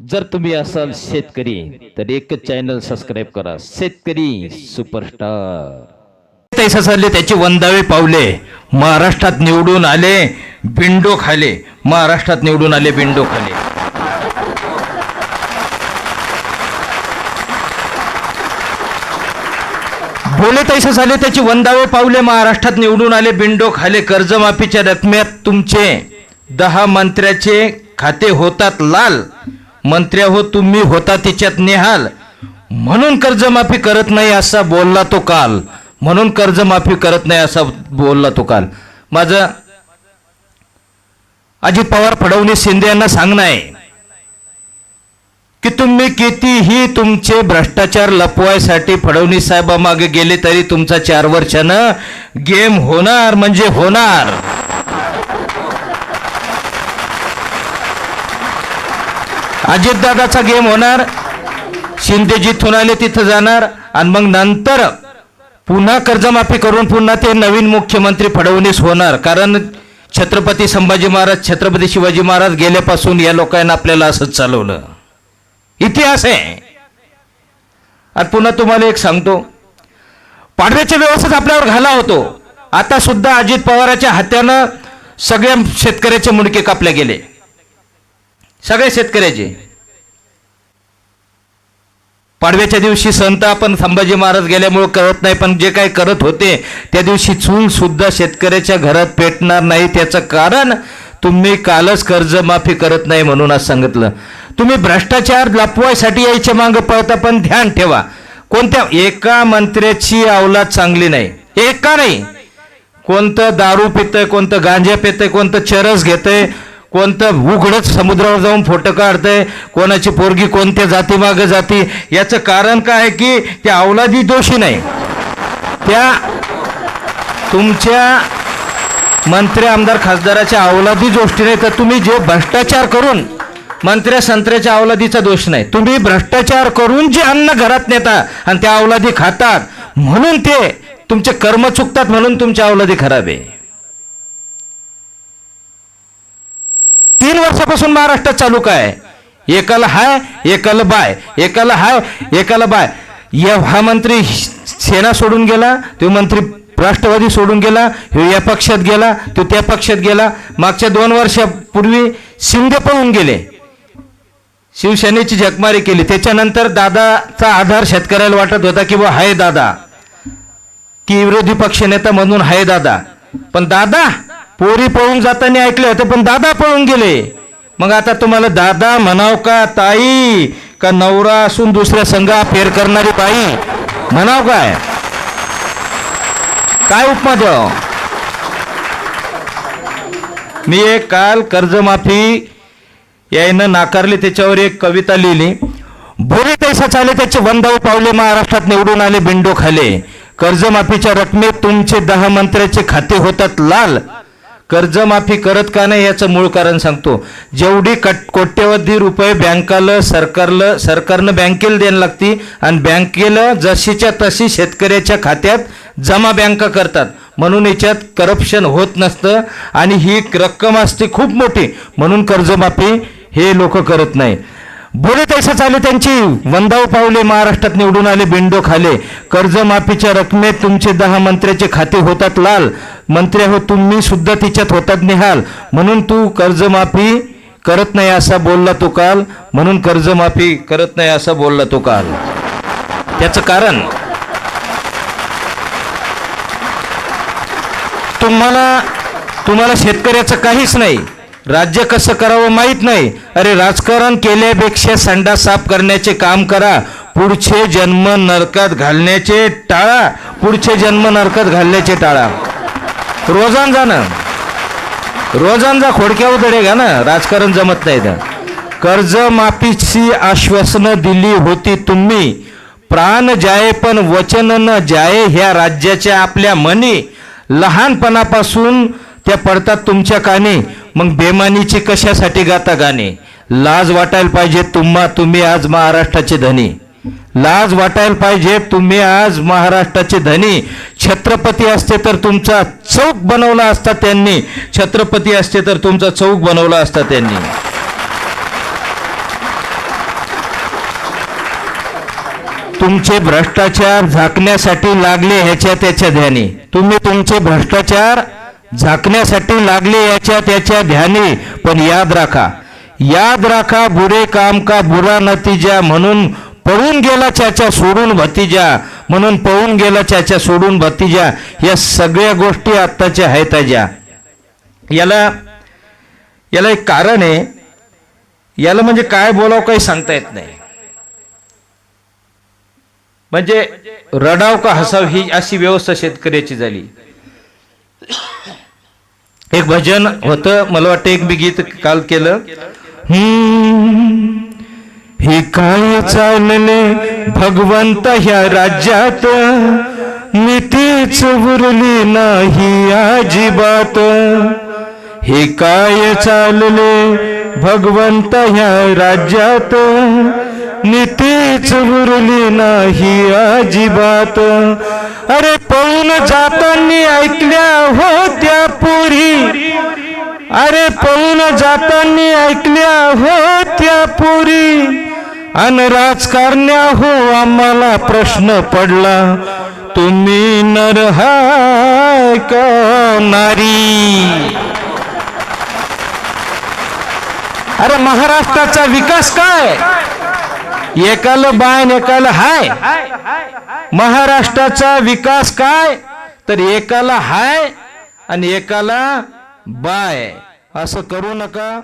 जर तुम्ही असाल शेतकरी तर एकच चॅनल सबस्क्राईब करा. शेतकरी सुपरस्टार तैसा त्याचे त्याची वंदावे पावले. महाराष्ट्रात निवडून आले बिंडो खाले. महाराष्ट्रात निवडून आले बिंडो खाले. बोले तैसे झाले त्याची वंदावे पावले. महाराष्ट्रात निवडून आले बिंडो खाले. कर्जमाफीच्या रकमेत तुमचे दहा मंत्र्याचे खाते होतात लाल. मंत्र्या हो तुम्ही होता तिच्यात निहाल. म्हणून कर्जमाफी करत नाही असा बोलला तो काल. म्हणून कर्जमाफी करत नाही असा बोलला तो काल. माझं अजित पवार फडणवीस शिंदे यांना सांगणं आहे की तुम्ही कितीही तुमचे भ्रष्टाचार लपवायसाठी फडणवीस साहेबामागे गेले तरी तुमचा चार वर्षानं गेम होणार म्हणजे होणार. अजितदादाचा गेम होणार. शिंदेजी थुनाले तिथं जाणार. आणि मग नंतर पुन्हा कर्जमाफी करून पुन्हा ते नवीन मुख्यमंत्री फडणवीस होणार. कारण छत्रपती संभाजी महाराज छत्रपती शिवाजी महाराज गेल्यापासून या लोकांना आपल्याला असंच चालवलं. इतिहास आहे. आणि पुन्हा तुम्हाला एक सांगतो. पाडव्याच्या व्यवस्थेत आपल्यावर घाला होतो. आता सुद्धा अजित पवाराच्या हात्यानं सगळ्या शेतकऱ्याचे मुंडके कापले गेले. सगळ्या शेतकऱ्याचे. पाडव्याच्या दिवशी संत आपण संभाजी महाराज गेल्यामुळे करत नाही पण जे काही करत होते त्या दिवशी चूल सुद्धा शेतकऱ्याच्या घरात पेटणार नाही त्याचं कारण तुम्ही कालच कर्जमाफी करत नाही म्हणून आज सांगितलं. तुम्ही भ्रष्टाचार लपवायसाठी यायच्या मागं पळता पण ध्यान ठेवा. कोणत्या एका मंत्र्याची अवलाद चांगली नाही. एका नाही. कोणतं दारू पितंय कोणतं गांजा पितंय कोणतं चरस घेतंय कोणतं उघडच समुद्रावर जाऊन फोटो काढतंय कोणाची पोरगी कोणत्या जातीमागे जाती याचं कारण काय आहे की त्या अवलादी दोषी नाही. त्या तुमच्या मंत्री आमदार खासदाराच्या अवलादी गोष्टी नाही तर तुम्ही जे भ्रष्टाचार करून मंत्र्या संत्र्याच्या अवलादीचा दोष नाही. तुम्ही भ्रष्टाचार करून जे अन्न घरात नेता आणि त्या अवलादी खातात म्हणून ते तुमचे कर्म चुकतात म्हणून तुमच्या अवलादी खराब आहे. वर्षापासून महाराष्ट्रात चालू काय? एकाला हाय एकाला बाय. एकाला हाय एकाला बाय. या हा मंत्री सेना सोडून गेला तो मंत्री राष्ट्रवादी सोडून गेला ह्यो या पक्षात गेला तो त्या पक्षात गेला. मागच्या दोन वर्षापूर्वी शिंदे पळून गेले. शिवसेनेची झकमारी केली. त्याच्यानंतर दादाचा आधार शेतकऱ्याला वाटत होता की बा हाय दादा. की विरोधी पक्षनेता म्हणून हाय दादा. पण दादा पोरी पळून जाताना ऐकले होते पण दादा पळून गेले. मग आता तुम्हाला दादा म्हणाव का ताई? का नवरा असून दुसऱ्या संघा फेर करणारी बाई? म्हणाव काय? काय उपमा द्याव? मी एक काल कर्जमाफी यायनं नाकारली त्याच्यावर एक कविता लिहिली. भोरे पैसा चाले त्याचे वंदाव पावले महाराष्ट्रात निवडून आले बिंडो खाले. कर्जमाफीच्या रकमेत तुमचे दहा मंत्र्याचे खाते होतात लाल. कर्जमाफी करत का नाही याचं मूळ कारण सांगतो. जेवढी कट कोट्यवधी रुपये बँकाला सरकारला सरकारनं बँकेला द्यायला लागती आणि बँकेला जशीच्या तशी शेतकऱ्याच्या खात्यात जमा बँका करतात. म्हणून याच्यात करप्शन होत नसतं आणि ही रक्कम असते खूप मोठी. म्हणून कर्जमाफी हे लोक करत नाही. बोले तैसा चालू त्यांची. वंदाव पावले महाराष्ट्रात निवडून आले बिंडो खाले. कर्जमाफीच्या रकमेत तुमचे दहा मंत्र्याचे खाते होतात लाल. मंत्री हो तुम्ही सुद्धा तिच्यात होतात निहाल. म्हणून तू कर्जमाफी करत नाही असा बोलला तो काल. म्हणून कर्जमाफी करत नाही असा बोलला तो काल. त्याचं कारण? तुम्हाला तुम्हाला शेतकऱ्याचं काहीच नाही. राज्य कसं करावं माहीत नाही. अरे राजकारण केल्यापेक्षा संडा साफ करण्याचे काम करा. पुढचे जन्म नरकात घालण्याचे टाळा. पुढचे जन्म नरकात घालण्याचे टाळा. रोजान जाणं रोजान जा खोडक्या उदडे घ्या ना. राजकारण जमत नाही तर कर्जमाफीची आश्वासनं दिली होती तुम्ही. प्राण जाये पण वचन न जाये ह्या राज्याच्या आपल्या मनी. लहानपणापासून त्या पडतात तुमच्या कानी. मग बेमानीची कशासाठी गाता गाणे? लाज वाटायला पाहिजे तुम्हा तुम्ही आज महाराष्ट्राचे धनी. लाज वाटायला पाहिजे तुम्ही आज महाराष्ट्राचे धनी. छत्रपती असते तर तुमचा चौक बनवला असता त्यांनी. छत्रपती असते तर तुमचा चौक बनवला असता त्यांनी. तुमचे भ्रष्टाचार झाकण्यासाठी लागले ह्याच्या त्याच्या ध्यानी. तुम्ही तुमचे भ्रष्टाचार झाकण्यासाठी लागले याच्या त्याच्या ध्याने पण याद राखा. याद राखा बुरे काम का बुरा नतीजा म्हणून पळून गेला चाचा सोडून भतीजा म्हणून पळून गेला चाचा सोडून भतीजा. या सगळ्या गोष्टी आत्ताच्या आहेत ज्या याला याला एक कारण आहे. याला म्हणजे काय बोलावं काही सांगता येत नाही. म्हणजे रडाव का हसाव ही अशी व्यवस्था शेतकऱ्याची झाली. एक भजन होतं मला वाटतं एक बिगीत गीत काल केलं. हे काय चालले भगवंत ह्या राज्यात. नीतीच उरली नाही अजिबात. हे काय चालले भगवंत ह्या राज्यात? नीतीच उरली नाही अजिबात. अरे पळून जातांनी ऐकल्या होत्या पुरी. अरे पळून जातानी ऐकल्या होत्या पुरी. अन राजकारण्या हो आम्हाला प्रश्न पडला तुम्ही नर हाय का नारी? अरे महाराष्ट्राचा विकास काय? एकाला बाय एकाला हाय. महाराष्ट्राचा विकास काय? तर एकाला हाय आणि एकाला बाय. असं करू नका.